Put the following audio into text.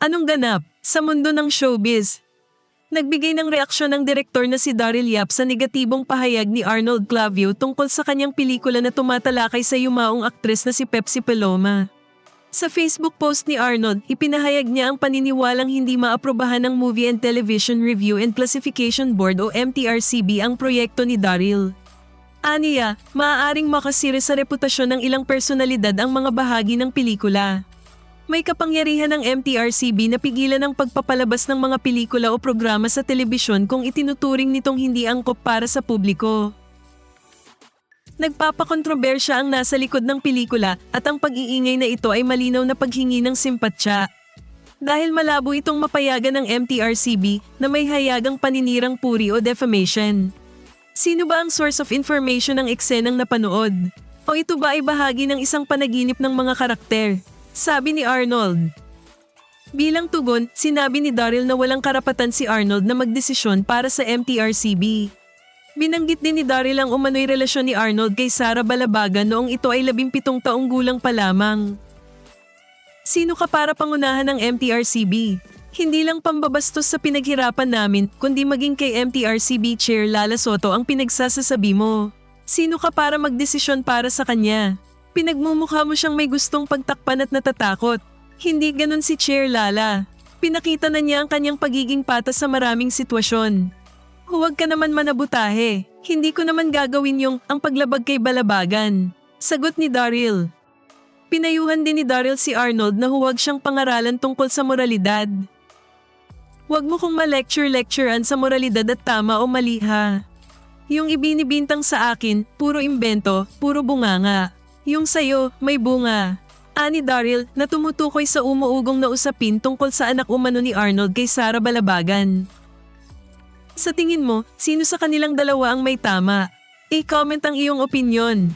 Anong ganap sa mundo ng showbiz? Nagbigay ng reaksyon ang direktor na si Daryl Yap sa negatibong pahayag ni Arnold Clavio tungkol sa kanyang pelikula na tumatalakay sa yumaong aktres na si Pepsi Paloma. Sa Facebook post ni Arnold, ipinahayag niya ang paniniwalang hindi maaprobahan ng Movie and Television Review and Classification Board o MTRCB ang proyekto ni Daryl. Aniya, maaaring makasira sa reputasyon ng ilang personalidad ang mga bahagi ng pelikula. May kapangyarihan ng MTRCB na pigilan ang pagpapalabas ng mga pelikula o programa sa telebisyon kung itinuturing nitong hindi angkop para sa publiko. Nagpapakontrobersya ang nasa likod ng pelikula at ang pag-iingay na ito ay malinaw na paghingi ng simpatsya. Dahil malabo itong mapayagan ng MTRCB na may hayagang paninirang puri o defamation. Sino ba ang source of information ng eksenang napanood? O ito ba ay bahagi ng isang panaginip ng mga karakter? Sabi ni Arnold. Bilang tugon, sinabi ni Daryl na walang karapatan si Arnold na magdesisyon para sa MTRCB. Binanggit din ni Daryl ang umano'y relasyon ni Arnold kay Sarah Balabagan noong ito ay labimpitong taong gulang pa lamang. Sino ka para pangunahan ng MTRCB? Hindi lang pambabastos sa pinaghirapan namin, kundi maging kay MTRCB Chair Lala Soto ang pinagsasasabi mo. Sino ka para magdesisyon para sa kanya? Pinagmumukha mo siyang may gustong pagtakpan at natatakot. Hindi ganun si Chair Lala. Pinakita na niya ang kanyang pagiging patas sa maraming sitwasyon. Huwag ka naman manabutahe. Hindi ko naman gagawin yung ang paglabag kay Balabagan. Sagot ni Daryl. Pinayuhan din ni Daryl si Arnold na huwag siyang pangaralan tungkol sa moralidad. Huwag mo kong ma-lecture-lecturean sa moralidad at tama o mali ha. Yung ibinibintang sa akin, puro imbento, puro bunganga. Yung sayo, may bunga. Ani Daryl na tumutukoy sa umuugong na usapin tungkol sa anak umano ni Arnold kay Sarah Balabagan. Sa tingin mo, sino sa kanilang dalawa ang may tama? I-comment ang iyong opinion.